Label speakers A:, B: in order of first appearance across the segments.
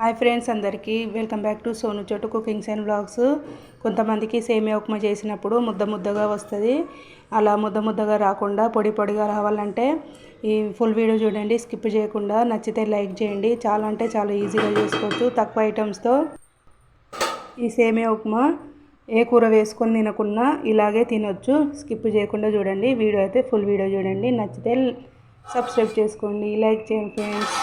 A: Hi friends అందరికీ. Welcome back to Sonu Chotu cookings and blogs కొంతమందికి సేమియా ఉప్మా చేసినప్పుడు ముద్ద ముద్దగా వస్తుంది. అలా ముద్ద ముద్దగా రాకుండా పొడి పొడిగా రావాలంటే ఈ ఫుల్ వీడియో చూడండి స్కిప్ చేయకుండా. నచ్చితే లైక్ చేయండి. చాలా అంటే చాలా ఈజీగా చేసుకోవచ్చు. తక్కువ ఐటమ్స్తో ఈ సేమియా ఉప్మా ఏ కూర వేసుకొని తినకున్నా ఇలాగే తినొచ్చు. స్కిప్ చేయకుండా చూడండి. వీడియో అయితే ఫుల్ వీడియో చూడండి. నచ్చితే సబ్స్క్రైబ్ చేసుకోండి. లైక్ చేయండి ఫ్రెండ్స్.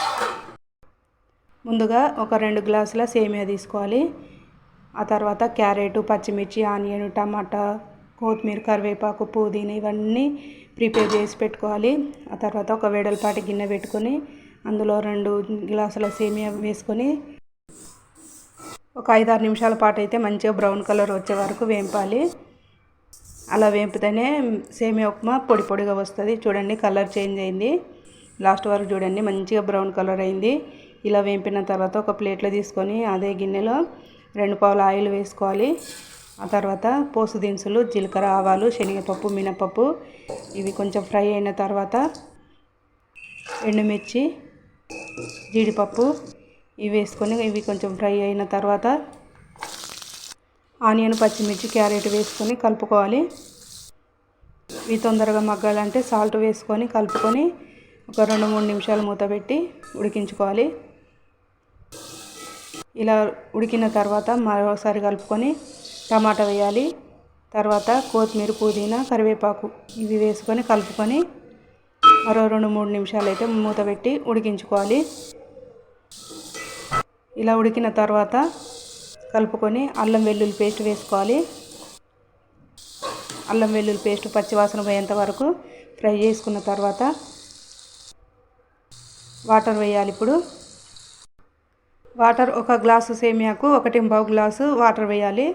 A: ముందుగా ఒక రెండు గ్లాసుల సేమియా తీసుకోవాలి. ఆ తర్వాత క్యారెట్ పచ్చిమిర్చి ఆనియన్ టమాటా కొత్తిమీర కరివేపాకు పుదీనా ఇవన్నీ ప్రిపేర్ చేసి పెట్టుకోవాలి. ఆ తర్వాత ఒక వేడలపాటి గిన్నె పెట్టుకొని అందులో రెండు గ్లాసుల సేమియా వేసుకొని ఒక ఐదారు నిమిషాల పాటు అయితే మంచిగా బ్రౌన్ కలర్ వచ్చే వరకు వేంపాలి. అలా వేంపితేనే సేమియా ఉప్మా పొడి పొడిగా వస్తుంది. చూడండి కలర్ చేంజ్ అయింది. లాస్ట్ వరకు చూడండి మంచిగా బ్రౌన్ కలర్ అయింది. ఇలా వేంపిన తర్వాత ఒక ప్లేట్లో తీసుకొని అదే గిన్నెలో రెండు పావుల ఆయిల్ వేసుకోవాలి. ఆ తర్వాత పోసు దినుసులు జీలకర్ర ఆవాలు శనగపప్పు మినపప్పు ఇవి కొంచెం ఫ్రై అయిన తర్వాత ఎండుమిర్చి జీడిపప్పు ఇవి వేసుకొని ఇవి కొంచెం ఫ్రై అయిన తర్వాత ఆనియన్ పచ్చిమిర్చి క్యారెట్ వేసుకొని కలుపుకోవాలి. ఇవి తొందరగా మగ్గాలంటే సాల్ట్ వేసుకొని కలుపుకొని ఒక రెండు మూడు నిమిషాలు మూత పెట్టి ఉడికించుకోవాలి. ఇలా ఉడికిన తర్వాత మరోసారి కలుపుకొని టమాటా వేయాలి. తర్వాత కొత్తిమీర పుదీనా కరివేపాకు ఇవి వేసుకొని కలుపుకొని మరో రెండు మూడు నిమిషాలు అయితే మూత పెట్టి ఉడికించుకోవాలి. ఇలా ఉడికిన తర్వాత కలుపుకొని అల్లం వెల్లుల్లి పేస్ట్ వేసుకోవాలి. అల్లం వెల్లుల్లి పేస్ట్ పచ్చివాసన పోయేంత వరకు ఫ్రై చేసుకున్న తర్వాత వాటర్ వేయాలి ఇప్పుడు. వాటర్ ఒక గ్లాసు సేమియాకు ఒకటి పావు గ్లాసు వాటర్ వేయాలి.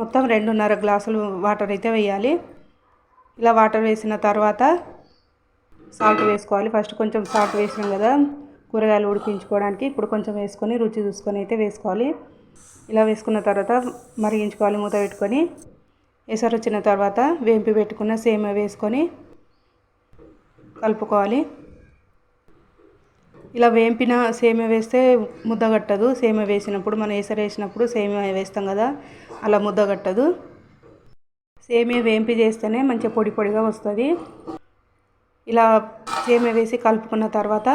A: మొత్తం రెండున్నర గ్లాసులు వాటర్ అయితే వేయాలి. ఇలా వాటర్ వేసిన తర్వాత సాల్ట్ వేసుకోవాలి. ఫస్ట్ కొంచెం సాల్ట్ వేసినాం కదా కూరగాయలు ఉడికించుకోవడానికి. ఇప్పుడు కొంచెం వేసుకొని రుచి చూసుకొని అయితే వేసుకోవాలి. ఇలా వేసుకున్న తర్వాత మరిగించుకోవాలి మూత పెట్టుకొని. ఎసరు వచ్చిన తర్వాత వేంపి పెట్టుకున్న సేమ వేసుకొని కలుపుకోవాలి. ఇలా వేంపిన సేమియా వేస్తే ముద్ద కట్టదు. సేమియా వేసినప్పుడు మనం ఏసర వేసినప్పుడు సేమియా వేస్తాం కదా అలా ముద్ద కట్టదు. సేమియా వేంపి చేస్తేనే మంచిగా పొడి పొడిగా వస్తుంది. ఇలా సేమియా వేసి కలుపుకున్న తర్వాత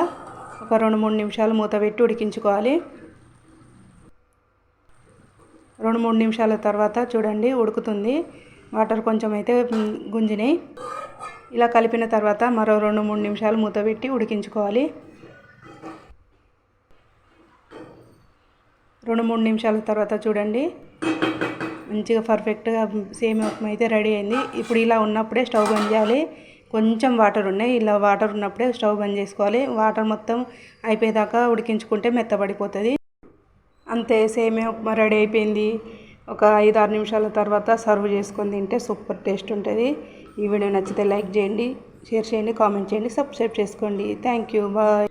A: ఒక రెండు మూడు నిమిషాలు మూత పెట్టి ఉడికించుకోవాలి. రెండు మూడు నిమిషాల తర్వాత చూడండి ఉడుకుతుంది. వాటర్ కొంచెం అయితే గుంజినాయి. ఇలా కలిపిన తర్వాత మరో రెండు మూడు నిమిషాలు మూత పెట్టి ఉడికించుకోవాలి. రెండు మూడు నిమిషాల తర్వాత చూడండి. మంచిగా పర్ఫెక్ట్గా సేమ్ ఉప్మా అయితే రెడీ అయింది. ఇప్పుడు ఇలా ఉన్నప్పుడే స్టవ్ బంద్ చేయాలి. కొంచెం వాటర్ ఉన్నాయి. ఇలా వాటర్ ఉన్నప్పుడే స్టవ్ బంద్ చేసుకోవాలి. వాటర్ మొత్తం అయిపోయేదాకా ఉడికించుకుంటే మెత్తబడిపోతుంది. అంతే సేమే ఉప్మా రెడీ అయిపోయింది. ఒక ఐదు ఆరు నిమిషాల తర్వాత సర్వ్ చేసుకొని తింటే సూపర్ టేస్ట్ ఉంటుంది. ఈ వీడియో నచ్చితే లైక్ చేయండి షేర్ చేయండి కామెంట్ చేయండి సబ్స్క్రైబ్ చేసుకోండి. Thank you. బాయ్.